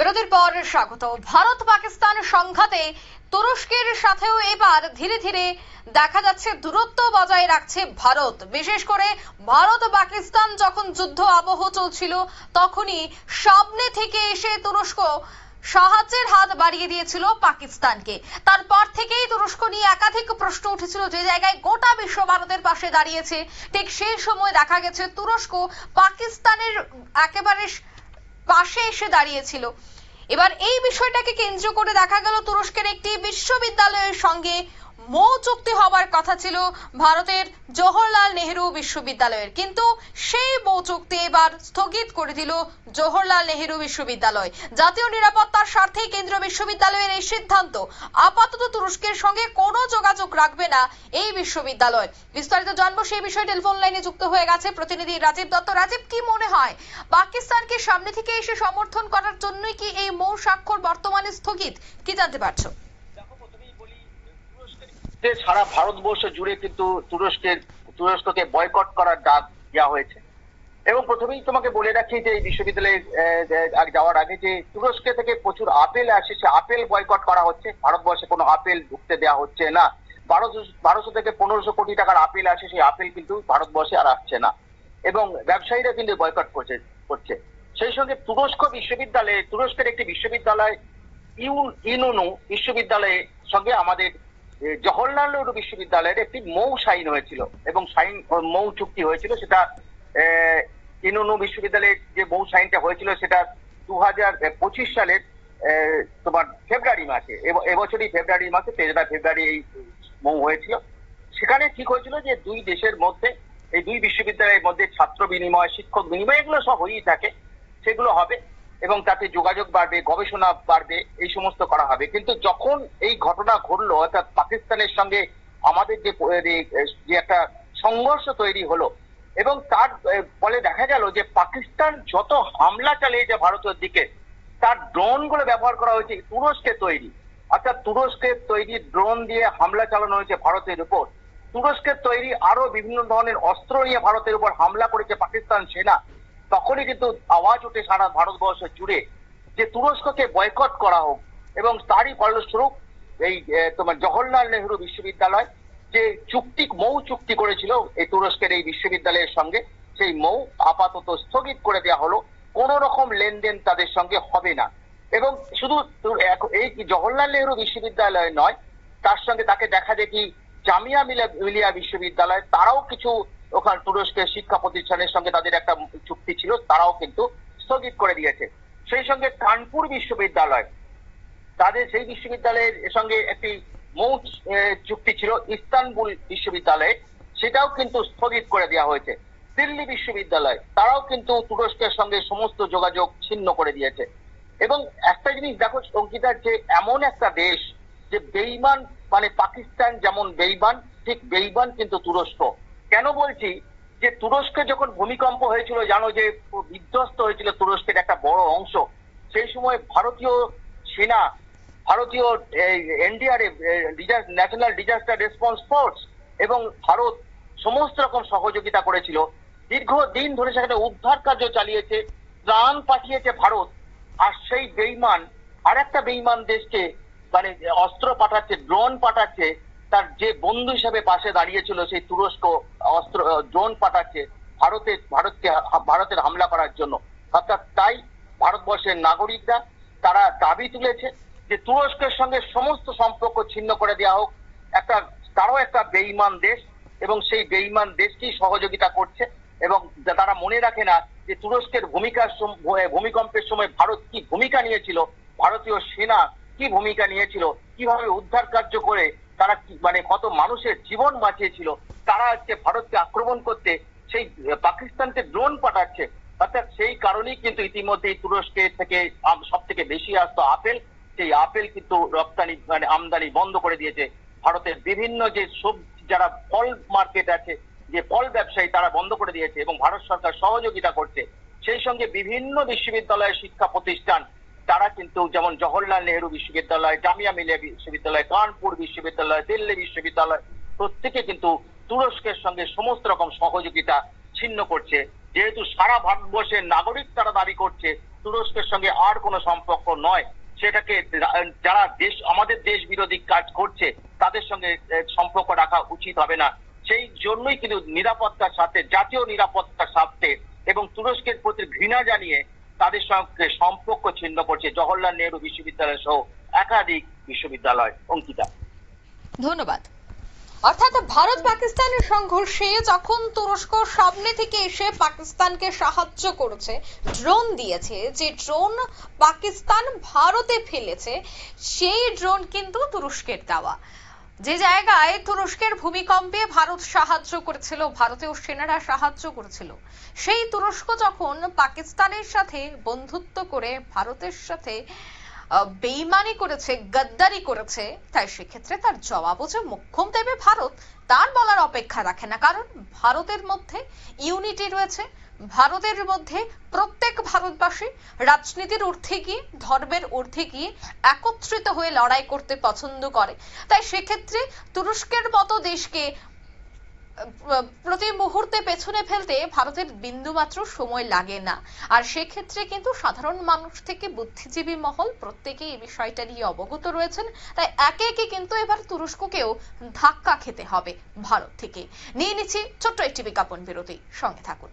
বিরতির পর স্বাগত। ভারত পাকিস্তান সংঘাতে তুরস্কের সাথেও এবার ধীরে ধীরে দেখা যাচ্ছে দূরত্ব বজায় রাখছে ভারত। বিশেষ করে ভারত পাকিস্তান যখন যুদ্ধ আবহ চলছিল, তখনই সামনে থেকে এসে তুরস্ক সাহায্যের হাত বাড়িয়ে দিয়েছিল পাকিস্তানকে। তারপর থেকেই তুরস্ক নিয়ে একাধিক প্রশ্ন উঠেছিল যে জায়গায় গোটা বিশ্ব ভারতের পাশে দাঁড়িয়েছে। ঠিক সেই সময় দেখা গেছে তুরস্ক পাকিস্তানের একেবারে পাশে এসে দাঁড়িয়েছিল। এবার এই বিষয়টাকে কেন্দ্র করে দেখা গেল তুরস্কের একটি বিশ্ববিদ্যালয়ের সঙ্গে মৌ চুক্তি হবার কথা ছিল ভারতের জওহরলাল নেহেরু বিশ্ববিদ্যালয়ের। কিন্তু সেই মৌ চুক্তি এবার স্থগিত করে দিল জওহরলাল নেহেরু বিশ্ববিদ্যালয়। জাতীয় নিরাপত্তার স্বার্থে কেন্দ্রীয় বিশ্ববিদ্যালয়ের এই সিদ্ধান্ত আপাতত তুরস্কের সঙ্গে কোনো যোগাযোগ রাখবে না এই বিশ্ববিদ্যালয়। বিস্তারিত জানব সেই বিষয়ে টেলিফোন লাইনে যুক্ত হয়ে গেছে প্রতিনিধি রাজীব দত্ত। রাজীব, কি মনে হয়, পাকিস্তানকে সামনে থেকে এসে সমর্থন করার জন্যই কি এই মৌ স্বাক্ষর বর্তমানে স্থগিত? কি জানতে পারছ দেখো প্রথমেই বলি তুরস্কের যে সারা ভারতবর্ষ জুড়ে কিন্তু তুরস্কের, তুরস্ককে বয়কট করার ডাক দেওয়া হয়েছে। এবং প্রথমেই তোমাকে বলে রাখি যে এই বিশ্ববিদ্যালয়ে যাওয়ার আগে যে তুরস্ক থেকে প্রচুর আপেল আসে, সে আপেল বয়কট করা হচ্ছে। ভারতবর্ষে কোনো আপেল ঢুকতে দেওয়া হচ্ছে না। বারোশো বারোশো থেকে পনেরোশো কোটি টাকার আপেল আসে, সেই আপেল কিন্তু ভারতবর্ষে আর আসছে না। এবং ব্যবসায়ীরা কিন্তু বয়কট করছে করছে। সেই সঙ্গে তুরস্ক বিশ্ববিদ্যালয়ে, তুরস্কের একটি বিশ্ববিদ্যালয়, ইউন, ইনুনু বিশ্ববিদ্যালয়ের সঙ্গে আমাদের জওহরলাল নেহরু বিশ্ববিদ্যালয়ের একটি মৌ সাইন হয়েছিল এবং সাইন মৌ চুক্তি হয়েছিল। সেটা ইনুনু বিশ্ববিদ্যালয়ের যে মৌ সাইনটা হয়েছিল সেটা দু হাজার পঁচিশ সালের তোমার ফেব্রুয়ারি মাসে এবছরই ফেব্রুয়ারি মাসে তেসরা ফেব্রুয়ারি এই মৌ হয়েছিল। সেখানে ঠিক হয়েছিল যে দুই দেশের মধ্যে, এই দুই বিশ্ববিদ্যালয়ের মধ্যে ছাত্র বিনিময়, শিক্ষক বিনিময়, এগুলো সব হয়েই থাকে। সেগুলো হবে। এবং তাতে যোগাযোগ বাড়বে, গবেষণা বাড়বে, এই সমস্ত করা হবে। কিন্তু যখন এই ঘটনা ঘটলো, অর্থাৎ পাকিস্তানের সঙ্গে আমাদের যে একটা সংঘর্ষ তৈরি হলো, এবং তার ফলে দেখা গেল যে পাকিস্তান যত হামলা চালিয়েছে ভারতের দিকে, তার ড্রোনগুলো ব্যবহার করা হয়েছে, তুরস্কে তৈরি। অর্থাৎ তুরস্কের তৈরি ড্রোন দিয়ে হামলা চালানো হয়েছে ভারতের উপর। তুরস্কের তৈরি আরও বিভিন্ন ধরনের অস্ত্র নিয়ে ভারতের উপর হামলা করেছে পাকিস্তান সেনা। তখনই কিন্তু আওয়াজ ওঠে সারা ভারতবর্ষ জুড়ে যে তুরস্ককে বয়কট করা হোক এবং তারই ফলস্বরূপ এই তোমার জওহরলাল নেহরু বিশ্ববিদ্যালয় যে চুক্তি, মৌ চুক্তি করেছিল এই তুরস্কের এই বিশ্ববিদ্যালয়ের সঙ্গে, সেই মৌ আপাতত স্থগিত করে দেওয়া হলো। কোন রকম লেনদেন তাদের সঙ্গে হবে না। এবং শুধু এই জওহরলাল নেহরু বিশ্ববিদ্যালয় নয়, তার সঙ্গে তাকে দেখা দেখি জামিয়া মিলা- মিলিয়া বিশ্ববিদ্যালয়, তারাও কিছু ওখানে তুরস্কের শিক্ষা প্রতিষ্ঠানের সঙ্গে তাদের একটা চুক্তি ছিল, তারাও কিন্তু স্থগিত করে দিয়েছে। সেই সঙ্গে কানপুর বিশ্ববিদ্যালয়, তাদের সেই বিশ্ববিদ্যালয়ের সঙ্গে একটি মৌ চুক্তি ছিল, ইস্তানবুল বিশ্ববিদ্যালয়ে, সেটাও কিন্তু স্থগিত করে দেওয়া হয়েছে। দিল্লি বিশ্ববিদ্যালয়, তারাও কিন্তু তুরস্কের সঙ্গে সমস্ত যোগাযোগ ছিন্ন করে দিয়েছে। এবং একটা জিনিস দেখো, অঙ্কিতার, যে এমন একটা দেশ, যে বেইমান মানে পাকিস্তান যেমন বেইমান, ঠিক বেইমান কিন্তু তুরস্ক। কেন বলছি যে তুরস্কে যখন ভূমিকম্প হয়েছিল, জানো যে বিধ্বস্ত হয়েছিল তুরস্কের একটা বড় অংশ, সেই সময় ভারতীয় সেনা, ভারতীয় NDRF national disaster response force এবং ভারত সমস্ত রকম সহযোগিতা করেছিল। দীর্ঘ দিন ধরে সেখানে উদ্ধার কার্য চালিয়েছে ত্রাণ পাঠিয়েছে ভারত, আর সেই বেইমান আর একটা বেইমান দেশকে মানে অস্ত্র পাঠাচ্ছে ড্রোন পাঠাচ্ছে তার যে বন্ধু হিসেবে পাশে দাঁড়িয়েছিল সেই তুরস্ক, অস্ত্র ড্রোন পাঠাচ্ছে ভারতে, ভারতকে ভারতের হামলা করার জন্য। অর্থাৎ তাই ভারতবর্ষের নাগরিকরা তারা দাবি তুলেছে যে তুরস্কের সঙ্গে সমস্ত সম্পর্ক ছিন্ন করে দেওয়া হোক। একটা, তারাও একটা বেইমান দেশ এবং সেই বেইমান দেশকেই সহযোগিতা করছে এবং তারা মনে রাখে না যে তুরস্কের ভূমিকার ভূমিকম্পের সময় ভারত কি ভূমিকা নিয়েছিল, ভারতীয় সেনা কি ভূমিকা নিয়েছিল, কীভাবে উদ্ধার কার্য করে মানে কত মানুষের জীবন বাঁচিয়েছিল, তারা আজকে ভারতকে আক্রমণ করতে সেই পাকিস্তানকে ড্রোন পাঠাচ্ছে। অর্থাৎ সেই কারণেই কিন্তু ইতিমধ্যেই তুরস্কের থেকে সব থেকে বেশি আসতো আপেল। সেই আপেল কিন্তু রপ্তানি মানে আমদানি বন্ধ করে দিয়েছে। ভারতের বিভিন্ন যে সবজি যারা ফল মার্কেট আছে, যে ফল ব্যবসায়ী, তারা বন্ধ করে দিয়েছে এবং ভারত সরকার সহযোগিতা করছে। সেই সঙ্গে বিভিন্ন বিশ্ববিদ্যালয়ের শিক্ষা প্রতিষ্ঠান, তারা কিন্তু যেমন জওহরলাল নেহরু বিশ্ববিদ্যালয়, জামিয়া মিলিয়া বিশ্ববিদ্যালয়, কানপুর বিশ্ববিদ্যালয়, দিল্লি বিশ্ববিদ্যালয়, প্রত্যেকে কিন্তু তুরস্কের সঙ্গে সমস্ত রকম সহযোগিতা ছিন্ন করছে। যেহেতু সারা ভারতবর্ষের নাগরিক তারা দাবি করছে, তুরস্কের সঙ্গে আর কোনো সম্পর্ক নয়। সেটাকে যারা দেশ, আমাদের দেশ বিরোধী কাজ করছে, তাদের সঙ্গে সম্পর্ক রাখা উচিত হবে না। সেই জন্যই কিন্তু নিরাপত্তার সাথে জাতীয় নিরাপত্তার স্বার্থে এবং তুরস্কের প্রতি ঘৃণা জানিয়ে তাদের সঙ্গে সম্পর্ক ছিন্ন করছে জওহরলাল নেহরু বিশ্ববিদ্যালয় সহ একাধিক বিশ্ববিদ্যালয় অঙ্কিতা। ধন্যবাদ। অর্থাৎ ভারত পাকিস্তানের সংঘর্ষে যখন তুরস্ক সামনে থেকে এসে পাকিস্তানকে সাহায্য করেছে, ড্রোন দিয়েছে, যে ড্রোন পাকিস্তান ভারতে ফেলেছে, সেই ড্রোন কিন্তু তুরস্কের দেওয়া। যে জায়গায় তুরস্কের ভূমিকম্পে ভারত সাহায্য করেছিল, ভারতীয় সেনারা সাহায্য করেছিল, সেই তুরস্ক যখন পাকিস্তানের সাথে বন্ধুত্ব করে ভারতের সাথে বেইমানি করেছে, গদ্দারি করেছে, তাই সেক্ষেত্রে তার জবাবও যে মোক্ষম দেবে ভারত অপেক্ষা রাখে না। কারণ ভারতের মধ্যে ইউনিটি রয়েছে। ভারতের মধ্যে প্রত্যেক ভারতবাসী রাজনীতির ঊর্ধ্বে গিয়ে, ধর্মের ঊর্ধ্বে গিয়ে একত্রিত হয়ে লড়াই করতে পছন্দ করে। তাই সেক্ষেত্রে তুরস্কের মতো দেশকে প্রতি মুহূর্তে পেছনে ফেলতে ভারতের বিন্দুমাত্র সময় লাগে না। আর সেক্ষেত্রে কিন্তু সাধারণ মানুষ থেকে বুদ্ধিজীবী মহল প্রত্যেকে এই বিষয়টা নিয়ে অবগত রয়েছেন। তাই একে একে কিন্তু এবার তুরস্ককেও ধাক্কা খেতে হবে ভারত থেকে। নিয়ে নিচ্ছি ছোট্ট একটি বিজ্ঞাপন বিরতি। সঙ্গে থাকুন।